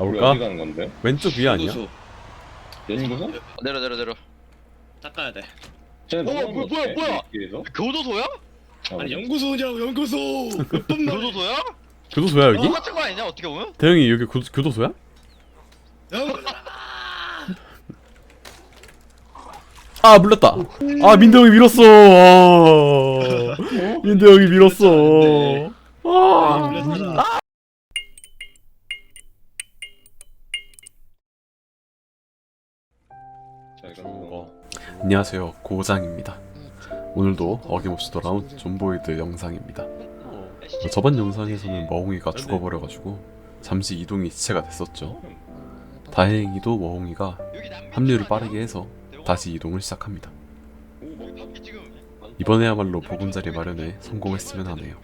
우리 가볼까? 어디 가는 건데? 왼쪽 위에 아니야? 연구소. 연구소? 내려 내려 내려 닦아야 돼. 쟤네 어, 뭐야? 뭐야? 길에서? 교도소야? 어, 아니 연구소냐고 연구소. 몇번. 교도소야? 교도소야 여기? 똑같은 거 아니냐 어떻게 보면? 대형이 여기 교, 교도소야? 연- 아 물렸다. 아 민대 형이 밀었어. 아, 민대 형이 밀었어. 안녕하세요 고장입니다. 오늘도 어김없이 돌아온 존보이드 영상입니다. 저번 영상에서는 머홍이가 죽어버려가지고 잠시 이동이 지체가 됐었죠. 다행히도 머홍이가 합류를? 빠르게 해서 다시 이동을 시작합니다. 지금 이번에야말로 보금자리 마련에 성공했으면 하네요.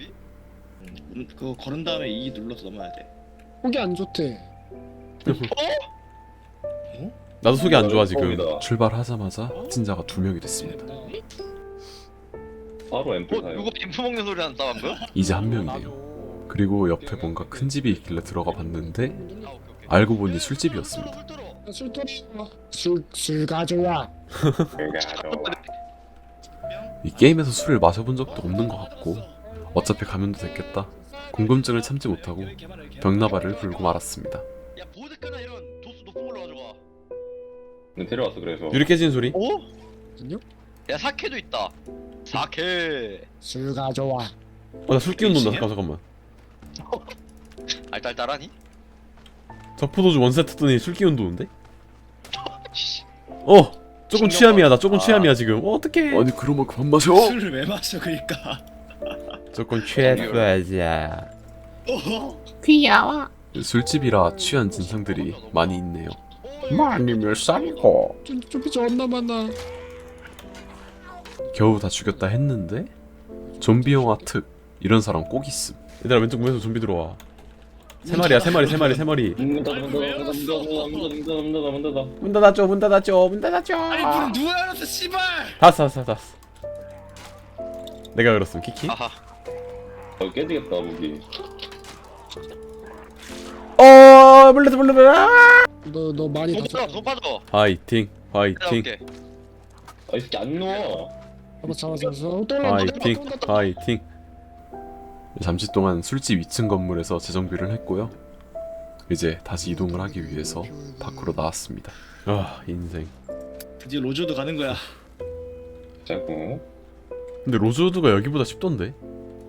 음, 그거 걸은 다음에 E 눌러서 넘어야 돼. 속이 안 좋대. 나도 속이 안 좋아 지금. 처음이다. 출발하자마자 확진자가 두 명이 됐습니다. 바로 앰플 어 사요. 누가 인프 먹는 소리 난다 방금? 이제 한 명이네요. 그리고 옆에 뭔가 큰 집이 있길래 들어가 봤는데 아 오케이 오케이 알고 보니 술집이었습니다. 물 들어 술 떨어. 술술 가져와. 이 게임에서 술을 마셔본 적도 없는 것 같고 어차피 가면도 됐겠다. 궁금증을 참지 못하고 병나발을 불고 말았습니다. 야 보드카나 이런 네, 데려왔어 그래서. 유리 깨지는 소리? 어? 안녕? 야 사케도 있다 사케 술 가져와. 어, 나술 기운 논다. 잠깐 잠깐만. 알딸딸하니? 저 포도주 원 세트 뜨니 술 기운 도는데? 씨. 어, 조금 신경 취함이야. 나 조금 아. 취함이야 지금. 어, 어떡해? 아니 그러면 그만 마셔. 술을 왜 마셔 그러니까. 조금 취했어야지. 어? 귀여워. 술집이라 취한 진상들이 많이 있네요. 많이 몇 살이고? 좀 좀비 존나 많아. 겨우 다 죽였다 했는데 좀비 영화 특 이런 사람 꼭 있음. 얘들아 왼쪽 문에서 좀비 들어와. 세 마리야 세 마리 세 마리 세 마리. 문 닫아 문 닫아 문 닫아 문 닫아 문 닫아 문 닫아 문 닫아 문 닫았죠 문 닫았죠 문 닫았죠. 아니 문 누가 열었어 씨발. 닫았어 닫았어 닫았어. 내가 그렇음 키키. 아하 어 깨지겠다 무기. 어 물렸어 물렸어. 너 너 많이 손 다쳤. 빠져 손 빠져 파이팅 파이팅 내려올게 아이 새끼 안 누워. 잡아 잡아 잡아. 또 올라. 파이팅 파이팅. 잠시 동안 술집 2층 건물에서 재정비를 했고요. 이제 다시 이동을 하기 위해서 밖으로 나왔습니다. 아 인생. 드디어 로즈도 가는 거야. 자꾸. 근데 로즈우드가 여기보다 쉽던데?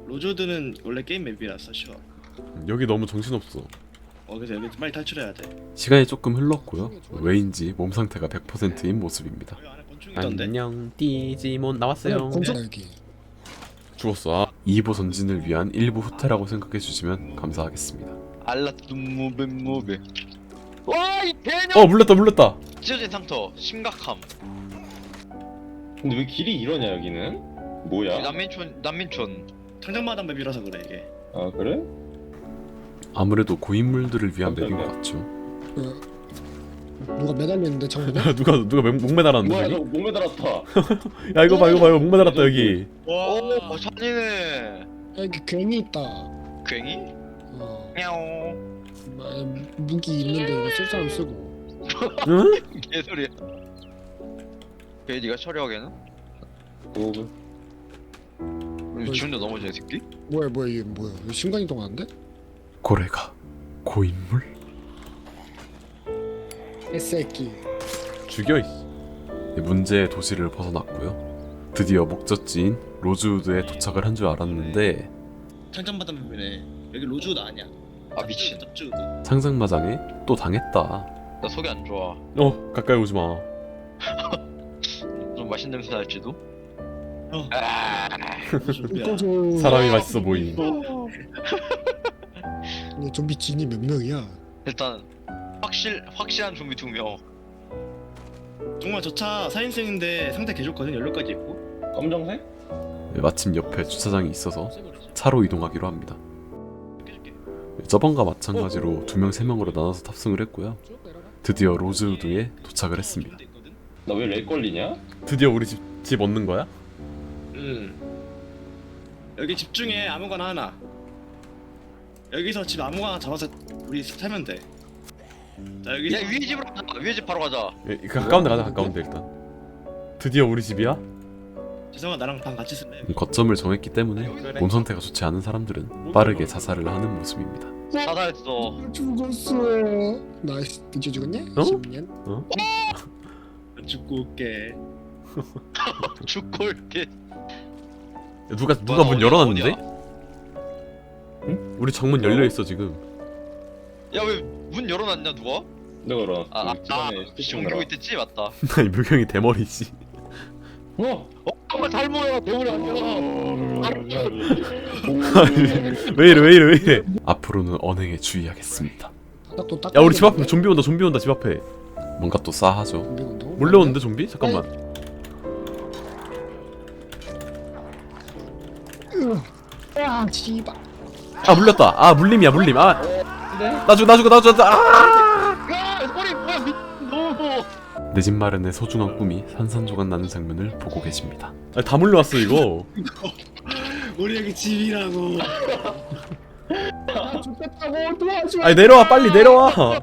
로즈드는 원래 게임 맵이라서 쉬워. 여기 너무 정신없어. 어 그래서 여기 빨리 탈출해야 돼. 시간이 조금 흘렀고요. 왜인지 몸 상태가 100%인 모습입니다. 여기 안에 곤충 있던데. 안녕 디지몬 나왔어요. 곤충 여기. 죽었어. 아, 2부 전진을 위한 1부 후퇴라고 생각해 주시면 감사하겠습니다. 무베 와이 어 물렸다 물렸다. 찢어진 상처 심각함 근데 왜 길이 이러냐 여기는? 뭐야? 난민촌 난민촌 창장마당 맵이라서 그래 이게. 아 그래? 아무래도 고인물들을 위한 맵인 것 같죠. 그, 누가 매달렸는데 창문에? 누가 누가 목, 목 매달았는데 뭐야 여기? 너 몸에 달았다. 야 이거 봐 이거 봐 이거 목 매달았다 여기. 와. 오 잔이네 여기 괜히 있다. 괭이? 어. 야옹 마- 무기 있는데 이거 쓸 사람 쓰고. 응? 개소리야 걔 니가 처리하게는? 오브. 우리 지금도 넘어져 이 새끼? 뭐야 뭐야 이게 뭐야? 이거 심장이 동하는데? 고래가 고인물? 개새끼. 죽여 이. 네, 문제의 도시를 벗어났고요. 드디어 목적지인 로즈우드에 도착을 한 줄 알았는데 창장마당 맵이네. 여기 로즈도 아니야. 아 미친 짭쭈. 상상마장에 또 당했다. 나 속이 안 좋아 어 가까이 오지 마. 좀 맛있는 냄새 날지도? 어. 아. 사람이 맛있어 보임. 근 데 좀비 진이 몇 명이야? 일단 확실 확실한 좀비 두 명 정말 저 차 4인승인데 상태 개 좋거든. 연료까지 있고. 검정색? 네, 마침 옆에 주차장이 있어서 차로 이동하기로 합니다. 깨줄게. 저번과 마찬가지로 두 명, 세 명으로 나눠서 탑승을 했고요. 드디어 로즈우드에 도착을 했습니다. 나 왜 렉 걸리냐? 드디어 우리 집, 집 얻는 거야? 응. 여기 집 중에 아무거나 하나. 여기서 집 아무거나 잡아서 우리 살면 돼. 자 여기 야 위에 집으로 가자 위에 집 바로 가자 예, 가까운 데 가자 가까운 데 일단 드디어 우리 집이야? 재성아 나랑 방 같이 쓸래? 거점을 정했기 때문에 몸 상태가 좋지 않은 사람들은 빠르게 자살을 하는 모습입니다 자살했어 죽었어. 나 이제 죽었냐? 어? 10년? 죽고 올게 죽고 올게 야, 누가 누가 문 열어놨는데? 우리 정문 열려 있어 지금. 야 왜 문 열어놨냐 누가? 내가 그럼 아, 아, 그 집안에 아 옮기고 오느라. 있댔지? 맞다. 아니 묘경이 대머리지. 어? 정말 잘 모여. 아니야 왜 이래 왜 이래 왜 이래. 앞으로는 언행에 주의하겠습니다. 딱또 딱. 야 우리 집 앞에 좀비 온다 좀비 온다 집 앞에. 뭔가 또 싸하죠. 몰래 오는데 좀비? 잠깐만. 아 씨발. 아 물렸다. 아 물림이야 물림. 아나 죽어 나 죽어 나 죽어. 아내 야 소리 뭐야 미 너무 집 마련의 소중한 꿈이 산산조각 나는 장면을 보고 계십니다. 아, 다 물려왔어 이거. 우리 여기 집이라고. 아 죽겠다고. 도와줘. 아니 내려와 빨리 내려와. 아,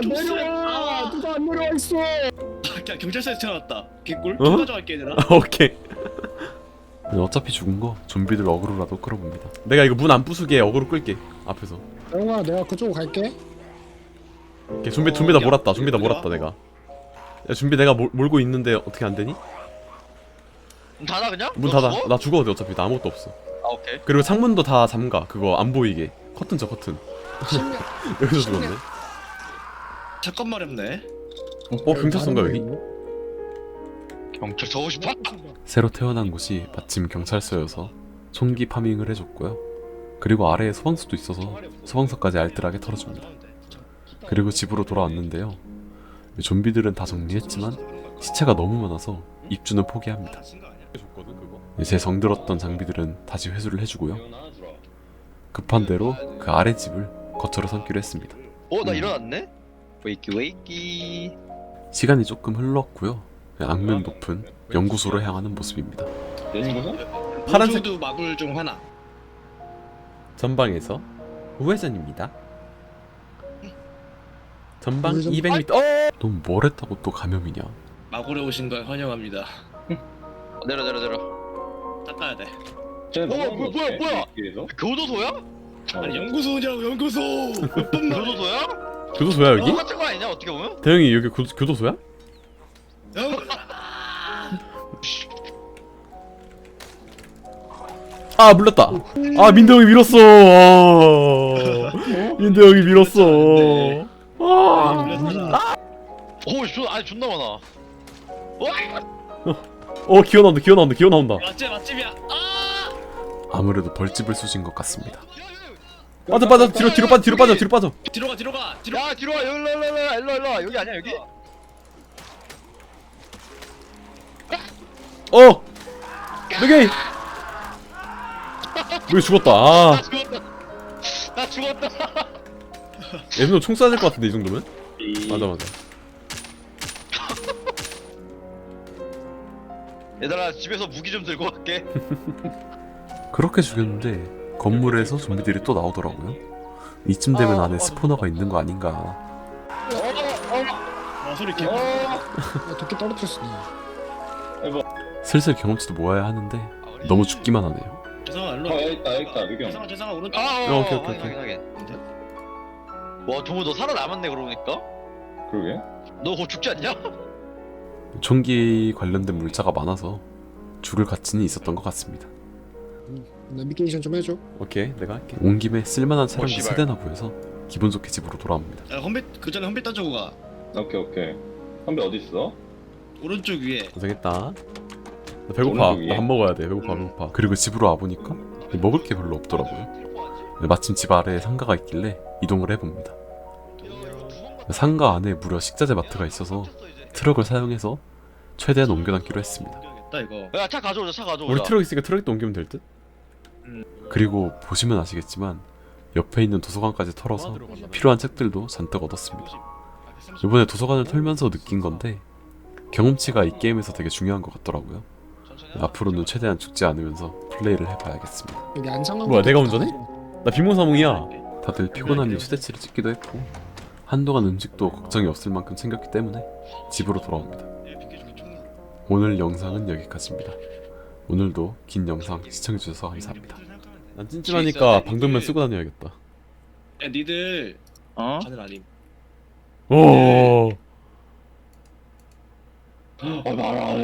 내려와. 누가 안 내려와 있어. 야 경찰서에 전화왔다. 개꿀? 어? 좀 가져갈게 얘들아 아, 오케이 어차피 죽은 거 좀비들 어그로라도 끌어봅니다 내가 이거 문 안 부수게 어그로 끌게 앞에서 영아 내가 그쪽으로 갈게. 오케이, 좀비 좀비 다 야, 몰았다 좀비 다 얘들아. 몰았다 내가 야 좀비 내가 몰, 몰고 있는데 어떻게 안 되니? 문 닫아 그냥? 문 너 닫아 죽어? 나 죽어도 돼 어차피 나 아무것도 없어 아 오케이 그리고 창문도 다 잠가 그거 안 보이게 커튼 쳐 커튼 10년. 여기서 죽었네 잠깐 말했네 어 경찰서인가 여기? 경찰 서고 싶어? 새로 태어난 곳이 마침 경찰서여서 총기 파밍을 해줬고요. 그리고 아래에 소방서도 있어서 소방서까지 알뜰하게 털어줍니다. 그리고 집으로 돌아왔는데요. 좀비들은 다 정리했지만 시체가 너무 많아서 입주는 포기합니다. 제 정들었던 장비들은 다시 회수를 해주고요. 급한 대로 그 아래 집을 거처로 삼기로 했습니다. 어 나 일어났네? 웨이키 웨이키. 시간이 조금 흘렀고요 악명 높은 연구소로 향하는 모습입니다 연구소? 파란색- 우주도 마굴 중 하나 전방에서 우회전입니다. 전방 우회전- 200m. 어! 너무 뭘 했다고 또 감염이냐? 마굴에 오신 걸 환영합니다 내려 내려 내려 닦아야 돼 어, 넘어간 거 뭐야? 뭐야? 길에서? 교도소야? 아니 연구소냐고 연구소 교도소야? 교도소야 여기? 똑같은 거 아니냐 어떻게 보면? 대형이 여기 교, 교도소야? 아 물렸다. 아 민대 형이 밀었어. 아, 민대 형이 밀었어. 아, 오 존, 아니 존나 많아 어 기어 나온다 기어 나온다 기어 나온다. 맛집 맛집이야 아 아무래도 벌집을 쑤신 것 같습니다. 빠져 빠져 뒤로 뒤로 빠져 뒤로 빠져 뒤로 빠져. 뒤로 가 뒤로 가 뒤로 야 뒤로 와 일로 일로 일로 일로 일로 일로 여기 아니야 여기? 어. 여기. 여기 죽었다. 아. 나 죽었다 나 죽었다 얘는 총 쏴야 될 것 같은데 이 정도면? 맞아 맞아. 얘들아 집에서 무기 좀 들고 갈게 그렇게 죽였는데 건물에서 좀비들이 또 나오더라고요. 이쯤 되면 안에 스포너가 있는 거 아닌가. 와 소리 개 야, 도끼 떨어뜨렸어. 슬슬 경험치도 모아야 하는데 너무 죽기만 하네요. 재성아 일로 어와 여기 있다 여기 있다 미경 재성아 재성아 오른쪽 아 어, 오케이, 오케이, 오케이. 확인, 확인. 와 정우 너 살아남았네 그러고 보니까 그러게 너곧 죽지 않냐? 총기 관련된 물자가 많아서 죽을 가치는 있었던 것 같습니다. 내비게이션 좀 해줘. 오케이 내가 할게. 온 김에 쓸만한 차량도 씨발. 세 대나 구해서 기분 좋게 집으로 돌아옵니다. 야 험비 그 전에 험비 따주고 가 오케이 오케이 선배 어디 있어? 오른쪽 위에 고생했다. 나 배고파. 오른쪽 위에? 나밥 먹어야 돼. 배고파 배고파. 그리고 집으로 와 보니까 먹을 게 별로 없더라고요. 마침 집 아래에 상가가 있길래 이동을 해봅니다. 상가 안에 무려 식자재 마트가 있어서 트럭을 사용해서 최대한 옮겨담기로 했습니다. 이거 야 차 가져오자 차 가져오자 우리 트럭 있으니까 트럭도 옮기면 될 듯? 음. 그리고 보시면 아시겠지만 옆에 있는 도서관까지 털어서 필요한 책들도 잔뜩 얻었습니다. 이번에 도서관을 털면서 느낀 건데 경험치가 이 게임에서 되게 중요한 것 같더라고요. 앞으로는 최대한 죽지 않으면서 플레이를 해봐야겠습니다. 여기 안상한 뭐야, 내가 운전해? 나 비몽사몽이야. 다들 피곤함이 최대치를 찍기도 했고 한동안 음식도 걱정이 없을 만큼 챙겼기 때문에 집으로 돌아옵니다. 오늘 영상은 여기까지입니다. 오늘도 긴 영상 시청해주셔서 감사합니다. 난 찜찜하니까 방독면 쓰고 다녀야겠다. 야 니들 어? 바늘 아님. 오. 아, 말아.